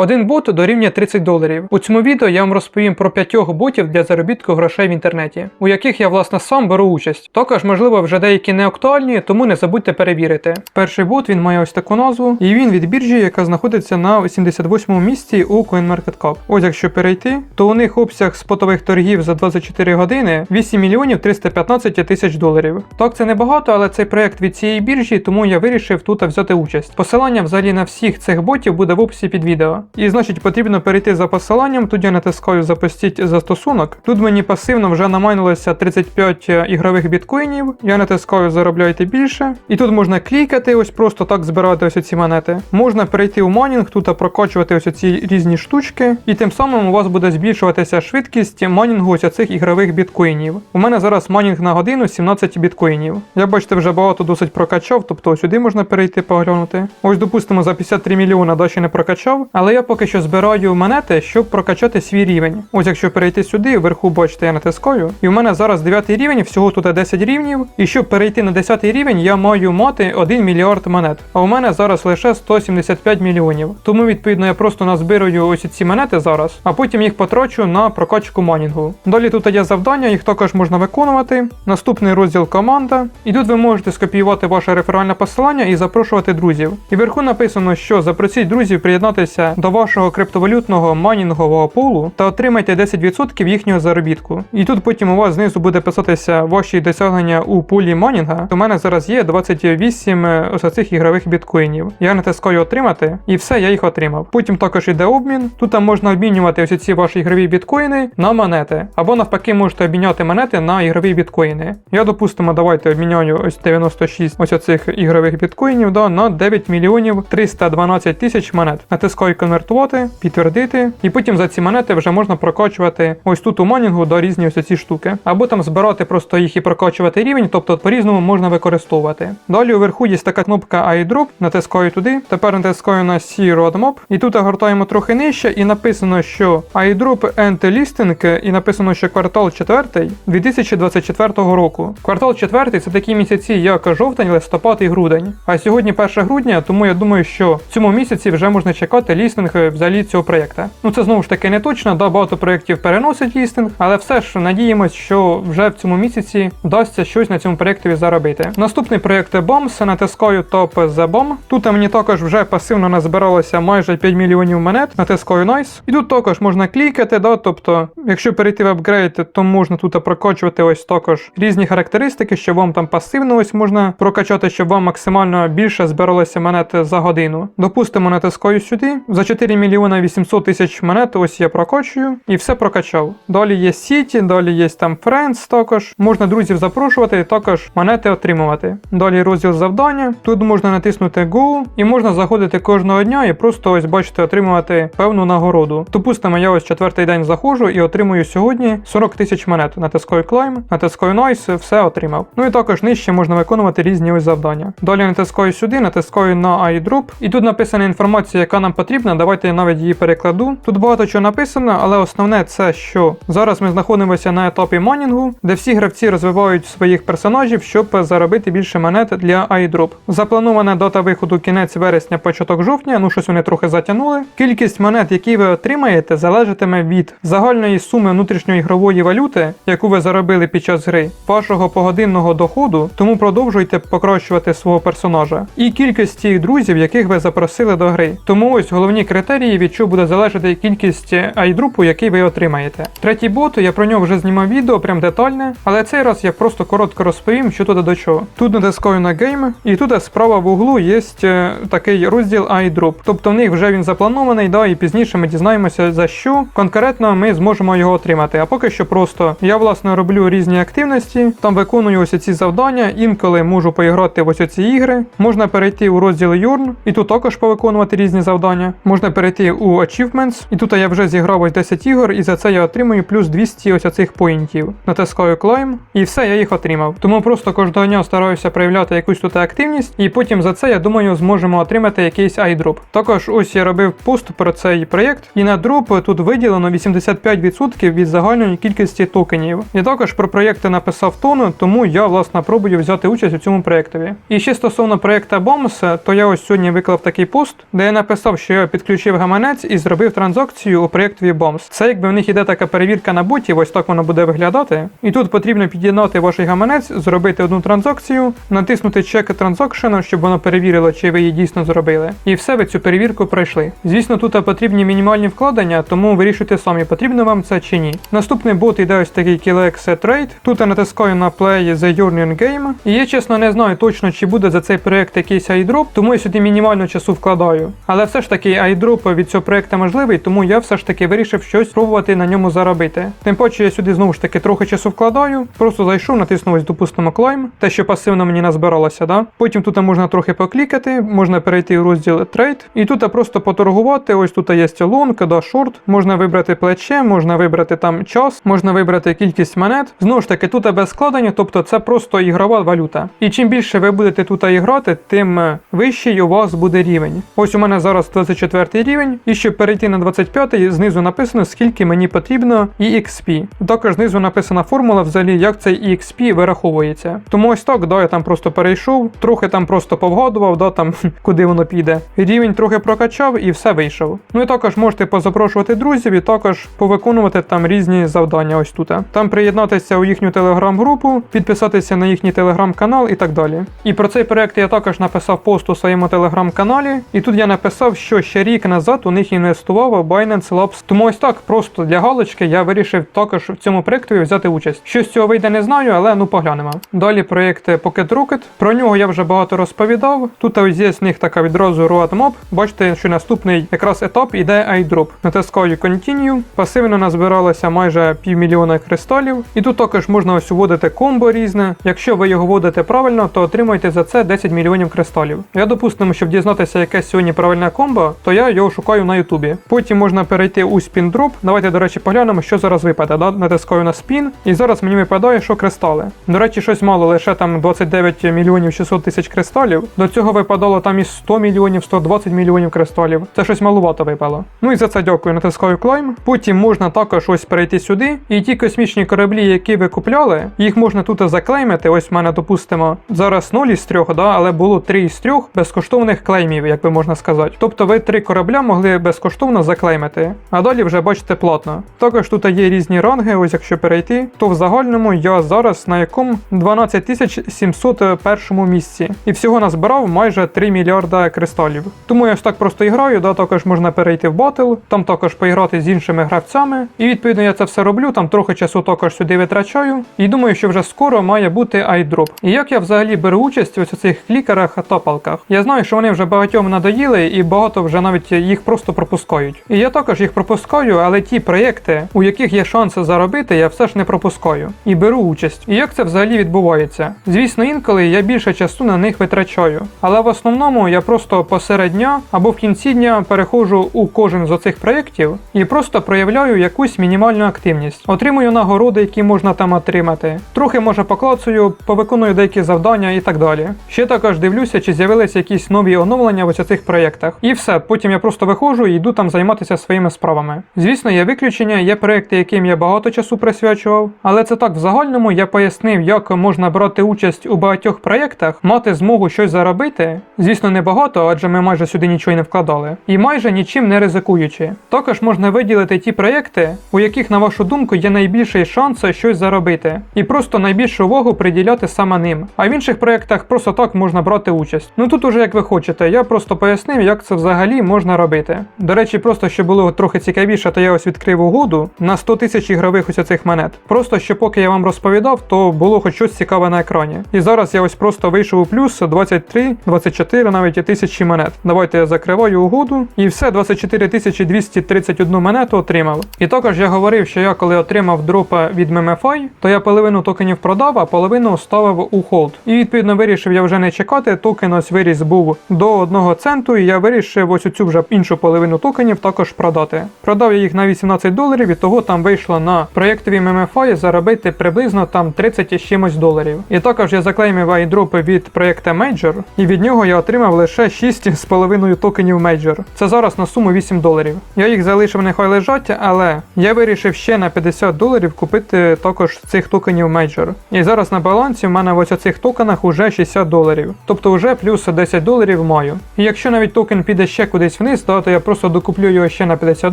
Один бот дорівнює 30 доларів. У цьому відео я вам розповім про п'ятьох ботів для заробітку грошей в інтернеті, у яких я власне сам беру участь. Також, можливо, вже деякі не актуальні, тому не забудьте перевірити. Перший бот він має ось таку назву, і він від біржі, яка знаходиться на 78 місці у CoinMarketCap. Ось якщо перейти, то у них обсяг спотових торгів за 24 години 8 мільйонів 315 тисяч доларів. Так, це небагато, але цей проект від цієї біржі, тому я вирішив тут взяти участь. Посилання взагалі на всіх цих ботів буде в описі під відео. І значить потрібно перейти за посиланням, тут я натискаю запустіть застосунок. Тут мені пасивно вже намайнилося 35 ігрових біткоїнів. Я натискаю заробляйте більше. І тут можна клікати, ось просто так збирати ось ці монети. Можна перейти у майнінг, тут прокачувати ось ці різні штучки, і тим самим у вас буде збільшуватися швидкість майнінгу ось цих ігрових біткоїнів. У мене зараз майнінг на годину 17 біткоїнів. Я бачите, вже багато досить прокачав, тобто сюди можна перейти поглянути. Ось, допустимо, за 53 мільйона далі не прокачав, але я поки що збираю монети, щоб прокачати свій рівень. Ось якщо перейти сюди, вверху бачите, я натискаю, і у мене зараз 9 рівень, всього тут 10 рівнів. І щоб перейти на 10 рівень, я маю мати 1 мільярд монет. А у мене зараз лише 175 мільйонів. Тому, відповідно, я просто назбирую ось ці монети зараз, а потім їх потрачу на прокачку майнінгу. Далі тут є завдання, їх також можна виконувати. Наступний розділ команда. І тут ви можете скопіювати ваше реферальне посилання і запрошувати друзів. І вверху написано, що запросіть друзів приєднатися до вашого криптовалютного майнінгового пулу та отримайте 10% їхнього заробітку. І тут потім у вас знизу буде писатися ваші досягнення у пулі майнінга. У мене зараз є 28 ось цих ігрових біткоїнів. Я натискаю отримати, і все, я їх отримав. Потім також іде обмін. Тут можна обмінювати ось ці ваші ігрові біткоїни на монети. Або навпаки, можете обміняти монети на ігрові біткоїни. Я допустимо, давайте обміняю ось 96 ось оцих ігрових біткоїнів да, на 9 мільйонів 312 тисяч монет. Натискаю конвертувати, підтвердити, і потім за ці монети вже можна прокачувати ось тут у майнінгу до різні ось ці штуки. Або там збирати просто їх і прокачувати рівень, тобто по-різному можна використовувати. Далі уверху є така кнопка iDrop, натискаю туди. Тепер натискаю на C Roadmap, і тут гортаємо трохи нижче, і написано, що iDrop End Listing, і написано, що квартал 4 2024 року. Квартал 4 це такі місяці, як жовтень, листопад і грудень. А сьогодні 1 грудня, тому я думаю, що в цьому місяці вже можна чекати лістинг взагалі цього проєкта. Ну це знову ж таки не точно, да, багато проєктів переносять лістинг, але все ж надіємось, що вже в цьому місяці вдасться щось на цьому проєктові заробити. Наступний проєкт BOMS, натискаю Top The Bomb. Тут мені також вже пасивно назбиралося майже 5 мільйонів монет, натискаю Nice. І тут також можна клікати, да, тобто, якщо перейти в апгрейд, то можна тут прокачувати ось також різні характеристики, що вам там пасивно ось можна прокачати, щоб вам максимально більше збиралося монет за годину. Допустимо, натискаю сюди. 4 мільйона 800 тисяч монет ось я прокачую і все прокачав. Далі є Сіті, далі є там Friends також. Можна друзів запрошувати і також монети отримувати. Далі розділ завдання. Тут можна натиснути Go і можна заходити кожного дня і просто ось бачите, отримувати певну нагороду. Допустимо, я ось четвертий день заходжу і отримую сьогодні 40 тисяч монет. Натискаю Climb, натискаю Nice, все отримав. Ну і також нижче можна виконувати різні ось завдання. Далі натискаю сюди, натискаю на iDrop, і тут написана інформація, яка нам потрібна. Давайте я навіть її перекладу. Тут багато чого написано, але основне це, що зараз ми знаходимося на етапі майнінгу, де всі гравці розвивають своїх персонажів, щоб заробити більше монет для iDrop. Запланована дата виходу кінець вересня, початок жовтня, ну щось вони трохи затягнули. Кількість монет, які ви отримаєте, залежатиме від загальної суми внутрішньоігрової валюти, яку ви заробили під час гри, вашого погодинного доходу, тому продовжуйте покращувати свого персонажа, і кількості друзів, яких ви запросили до гри. Тому ось головні критерії, від чого буде залежати кількість айдрупу, який ви отримаєте. Третій бот, я про нього вже знімав відео, прям детальне, але цей раз я просто коротко розповім, що тут до чого. Тут натискаю на гейм, і тут справа в углу є е, такий розділ iDrop. Тобто в них вже він запланований, да, і пізніше ми дізнаємося за що конкретно ми зможемо його отримати. А поки що просто я власне роблю різні активності, там виконую ось ці завдання, інколи можу поіграти в ось ці ігри. Можна перейти у розділ Yorn, і тут також повиконувати різні завдання. Можна перейти у Achievements, і тут я вже зіграв ось 10 ігор, і за це я отримую плюс 200 ось цих поінтів. Натискаю Climb, і все, я їх отримав. Тому просто кожного дня стараюся проявляти якусь тут активність, і потім за це я думаю зможемо отримати якийсь iDrop. Також ось я робив пост про цей проєкт, і на дроп тут виділено 85% від загальної кількості токенів. І також про проєкти написав тону, тому я власне пробую взяти участь у цьому проєктові. І ще стосовно проєкта BOMS, то я ось сьогодні виклав такий пост, де я написав, що я підключив підключив гаманець і зробив транзакцію у проєкт VBombs. Це якби в них іде така перевірка на ботів, ось так воно буде виглядати. І тут потрібно під'єднати ваш гаманець, зробити одну транзакцію, натиснути Check Transaction, щоб воно перевірило, чи ви її дійсно зробили. І все, ви цю перевірку пройшли. Звісно, тут потрібні мінімальні вкладення, тому вирішуйте самі, потрібно вам це чи ні. Наступний бот іде ось такий Killex Trade. Тут я натискаю на Play the Journey Game. І я чесно не знаю точно, чи буде за цей проект якийсь айдроп, тому я сюди мінімально часу вкладаю. Але все ж таки айдроп від цього проекту можливий, тому я все ж таки вирішив щось спробувати на ньому заробити. Тим паче я сюди знову ж таки трохи часу вкладаю, просто зайшов, натиснув ось, допустимо, Climb, те, що пасивно мені назбиралося, да? Потім тут можна трохи поклікати, можна перейти в розділ Trade, і тут просто поторгувати. Ось тут є лонг, да, шорт, можна вибрати плече, можна вибрати там час, можна вибрати кількість монет. Знову ж таки, тут без складення, тобто це просто ігрова валюта. І чим більше ви будете тут іграти, тим вищий у вас буде рівень. Ось у мене зараз 24 рівень, і щоб перейти на 25, знизу написано, скільки мені потрібно EXP. Також знизу написана формула, взагалі, як цей EXP вираховується. Тому ось так, да, я там просто перейшов, трохи там просто повгадував, да, там куди воно піде. Рівень трохи прокачав і все вийшов. Ну і також можете позапрошувати друзів і також повиконувати там різні завдання. Ось тут. Там приєднатися у їхню телеграм-групу, підписатися на їхній телеграм-канал і так далі. І про цей проект я також написав пост у своєму телеграм-каналі, і тут я написав, що ще рік назад у них інвестував Binance Labs. Тому ось так, просто для галочки я вирішив також в цьому проєкті взяти участь. Що з цього вийде, не знаю, але ну поглянемо. Далі проєкт Pocket Rocket. Про нього я вже багато розповідав. Тут ось є з них така відразу RoadMob. Бачите, що наступний якраз етап іде iDrop. Натискаю Continue. Пасивно назбиралося майже півмільйона кристалів. І тут також можна ось вводити комбо різне. Якщо ви його вводите правильно, то отримуєте за це 10 мільйонів кристалів. Я допустимо, щоб дізнатися, яке сьогодні правильне комбо, то я його шукаю на Ютубі. Потім можна перейти у Drop. Давайте, до речі, поглянемо, що зараз випаде. Да? Натискаю на Spin, і зараз мені випадає, що кристали. До речі, щось мало, лише там 29 мільйонів 600 тисяч кристалів. До цього випадало там і 100 мільйонів, 120 мільйонів кристалів. Це щось малувато випало. Ну і за це дякую. Натискаю Climb. Потім можна також ось перейти сюди. І ті космічні кораблі, які ви купляли, їх можна тут заклеймити. Ось в мене, допустимо, зараз 0 із 3, да, але було 3 із 3 безкоштовних клеймів, як би можна сказати. Тобто ви три корабля могли безкоштовно заклеймити, а далі вже бачите платно. Також тут є різні ранги, ось якщо перейти, то в загальному я зараз на якому 12 701 місці. І всього назбирав майже 3 мільярда кристалів. Тому я ось так просто і граю, да, також можна перейти в батл, там також поіграти з іншими гравцями. І відповідно я це все роблю, там трохи часу також сюди витрачаю. І думаю, що вже скоро має бути айдроп. І як я взагалі беру участь ось у цих клікерах топалках, я знаю, що вони вже багатьом надоїли, і багато вже навіть їх просто пропускають. І я також їх пропускаю, але ті проєкти, у яких є шанси заробити, я все ж не пропускаю і беру участь. І як це взагалі відбувається? Звісно, інколи я більше часу на них витрачаю, але в основному я просто посеред дня або в кінці дня переходжу у кожен з оцих проєктів і просто проявляю якусь мінімальну активність. Отримую нагороди, які можна там отримати. Трохи може поклацаю, повиконую деякі завдання і так далі. Ще також дивлюся, чи з'явилися якісь нові оновлення в ось цих проєктах. І все, потім я просто виходжу і йду там займатися своїми справами. Звісно, є виключення, є проєкти, яким я багато часу присвячував, але це так в загальному я пояснив, як можна брати участь у багатьох проєктах, мати змогу щось заробити. Звісно, не багато, адже ми майже сюди нічого не вкладали, і майже нічим не ризикуючи. Також можна виділити ті проєкти, у яких, на вашу думку, є найбільший шанс щось заробити, і просто найбільшу увагу приділяти саме ним. А в інших проєктах просто так можна брати участь. Ну тут уже як ви хочете, я просто пояснив, як це взагалі можна робити. До речі, просто щоб було трохи цікавіше, то я ось відкрив угоду на 100 тисяч ігрових ось цих монет. Просто що поки я вам розповідав, то було хоч щось цікаве на екрані. І зараз я ось просто вийшов у плюс 23, 24 навіть і тисячі монет. Давайте я закриваю угоду і все, 24 тисячі 231 монету отримав. І також я говорив, що я коли отримав дропа від MMFI, то я половину токенів продав, а половину ставив у холд. І відповідно вирішив я вже не чекати. Токен ось виріс був до 1 центу, і я вирішив ось цю вже іншу половину токенів також продати. Продав я їх на 18 доларів, і того там вийшло на проєктові MMFI заробити приблизно там 30 і чимось доларів. І також я заклеймив айдропи від проєкта Major, і від нього я отримав лише 6,5 токенів Major. Це зараз на суму 8 доларів. Я їх залишив нехай лежать, але я вирішив ще на 50 доларів купити також цих токенів Major. І зараз на балансі в мене в ось цих токенах уже 60 доларів. Тобто вже плюс 10 доларів маю. І якщо навіть токен піде ще кудись опуститись вниз, то я просто докуплю його ще на 50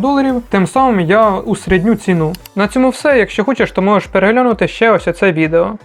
доларів, тим самим я усредню ціну. На цьому все. Якщо хочеш, то можеш переглянути ще ось це відео.